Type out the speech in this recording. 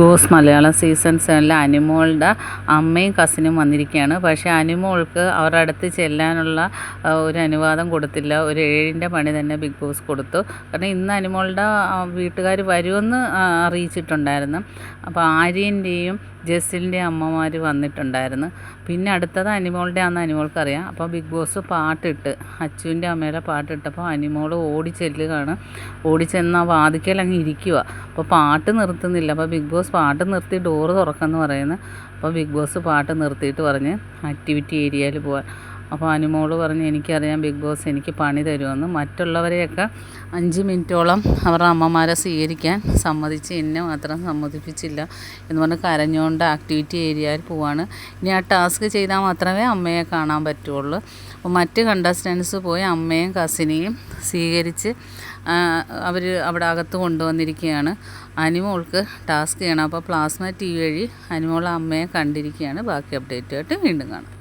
Boss Malayalam season സെവനിലെ അനിമോളുടെ അമ്മയും കസിനും വന്നിരിക്കുകയാണ്. പക്ഷേ അനിമോൾക്ക് അവരുടെ അടുത്ത് ചെല്ലാനുള്ള ഒരു അനുവാദം കൊടുത്തില്ല. ഒരു ഏഴിന്റെ പണി തന്നെ ബിഗ് ബോസ് കൊടുത്തു. കാരണം ഇന്ന് അനിമോളുടെ വീട്ടുകാർ വരുമെന്ന് അറിയിച്ചിട്ടുണ്ടായിരുന്നു. അപ്പോൾ ആര്യന്റെയും ജസിലിന്റെയും അമ്മമാർ വന്നിട്ടുണ്ടായിരുന്നു. പിന്നെ അടുത്തത് അനിമോളുടെ ആണെന്ന് അനിമോൾക്കറിയാം. അപ്പോൾ ബിഗ് ബോസ് പാട്ടിട്ട് അച്ചുവിന്റെ അമ്മയുടെ പാട്ടിട്ടപ്പോൾ അനിമോൾ ഓടി ചെല്ലുകയാണ് ഓടി ചെന്ന് ആ വാതിക്കൽ അങ്ങ് ഇരിക്കുക അപ്പോൾ പാട്ട് നിർത്തുന്നില്ല. അപ്പോൾ ബിഗ് ബോസ് പാട്ട് നിർത്തി ഡോറ് തുറക്കുമെന്ന് പറയുന്നത് അപ്പോൾ ബിഗ് ബോസ് പാട്ട് നിർത്തിയിട്ട് പറഞ്ഞ് ആക്ടിവിറ്റി ഏരിയയിൽ പോകാൻ അപ്പോൾ അനുമോൾ പറഞ്ഞ് എനിക്കറിയാം ബിഗ് ബോസ് എനിക്ക് പണി തരുമെന്ന്. മറ്റുള്ളവരെയൊക്കെ അഞ്ച് മിനിറ്റോളം അവരുടെ അമ്മമാരെ സ്വീകരിക്കാൻ സമ്മതിച്ച് എന്നെ മാത്രം സമ്മതിപ്പിച്ചില്ല എന്ന് പറഞ്ഞ് കരഞ്ഞുകൊണ്ട് ആക്ടിവിറ്റി ഏരിയയിൽ പോവാണ്. ഇനി ആ ടാസ്ക് ചെയ്താൽ മാത്രമേ അമ്മയെ കാണാൻ പറ്റുള്ളൂ. അപ്പോൾ മറ്റ് കണ്ടസ്റ്റൻസ് പോയി അമ്മയും കസിനെയും സ്വീകരിച്ച് അവർ അവിടെ അകത്ത് കൊണ്ടുവന്നിരിക്കുകയാണ്. അനിമോൾക്ക് ടാസ്ക് ചെയ്യണം. അപ്പോൾ പ്ലാസ്മ ടി വഴി അനിമോൾ അമ്മയെ കണ്ടിരിക്കുകയാണ്. ബാക്കി അപ്ഡേറ്റുമായിട്ട് വീണ്ടും കാണാം.